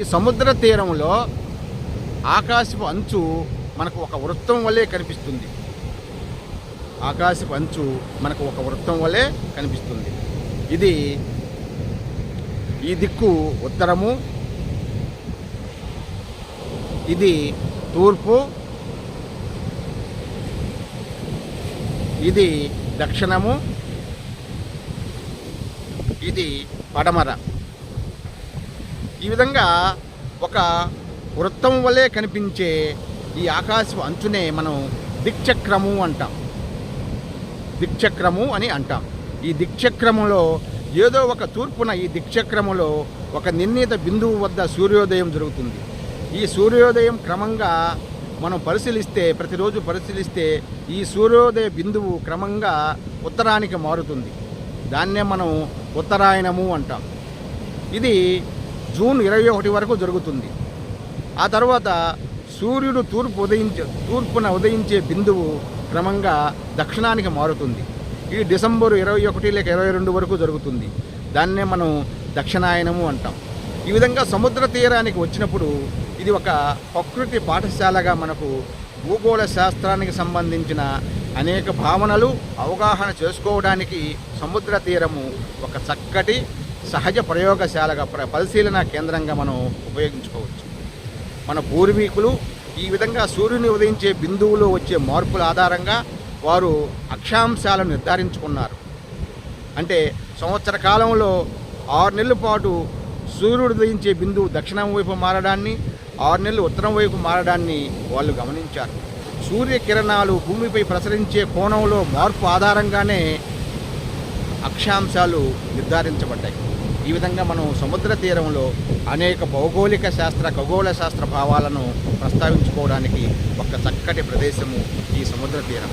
ఈ సముద్ర తీరంలో ఆకాశపు అంచు మనకు ఒక వృత్తం వలె కనిపిస్తుంది. ఆకాశపు అంచు మనకు ఒక వృత్తం వలె కనిపిస్తుంది. ఇది ఈ దిక్కు ఉత్తరము ఇది తూర్పు ఇది దక్షిణము ఇది పడమర. ఈ విధంగా ఒక వృత్తం వలె కనిపించే ఈ ఆకాశం అంచునే మనం దిక్చక్రము అంటాం. దిక్చక్రము అని అంటాం. ఈ దిక్చక్రములో ఏదో ఒక తూర్పున ఈ దిక్చక్రములో ఒక నిర్ణీత బిందువు వద్ద సూర్యోదయం జరుగుతుంది. ఈ సూర్యోదయం క్రమంగా మనం పరిశీలిస్తే ప్రతిరోజు పరిశీలిస్తే ఈ సూర్యోదయ బిందువు క్రమంగా ఉత్తరానికి మారుతుంది. దాన్నే మనం ఉత్తరాయణము అంటాం. ఇది జూన్ ఇరవై ఒకటి వరకు జరుగుతుంది. ఆ తర్వాత సూర్యుడు తూర్పు ఉదయించే తూర్పున ఉదయించే బిందువు క్రమంగా దక్షిణానికి మారుతుంది. ఈ డిసెంబర్ ఇరవై ఒకటి లేక ఇరవై రెండు వరకు జరుగుతుంది. దాన్నే మనం దక్షిణాయనము అంటాం. ఈ విధంగా సముద్ర తీరానికి వచ్చినప్పుడు ఇది ఒక ప్రకృతి పాఠశాలగా మనకు భూగోళ శాస్త్రానికి సంబంధించిన అనేక భావనలు అవగాహన చేసుకోవడానికి సముద్ర తీరము ఒక చక్కటి సహజ ప్రయోగశాలగా ప్ర- పరిశీలన కేంద్రంగా మనం ఉపయోగించుకోవచ్చు. మన పూర్వీకులు ఈ విధంగా సూర్యుని ఉదయించే బిందువులో వచ్చే మార్పుల ఆధారంగా వారు అక్షాంశాలను నిర్ధారించుకున్నారు. అంటే సంవత్సర కాలంలో ఆరు నెలల పాటు సూర్యుడు ఉదయించే బిందువు దక్షిణం వైపు మారడాన్ని ఆరు నెలలు ఉత్తరం వైపు మారడాన్ని వాళ్ళు గమనించారు. సూర్యకిరణాలు భూమిపై ప్రసరించే కోణంలో మార్పు ఆధారంగానే అక్షాంశాలు నిర్ధారించబడ్డాయి. ఈ విధంగా మనం సముద్ర తీరంలో అనేక భౌగోళిక శాస్త్ర ఖగోళ శాస్త్ర భావాలను ప్రస్తావించుకోవడానికి ఒక చక్కటి ప్రదేశము ఈ సముద్ర తీరం.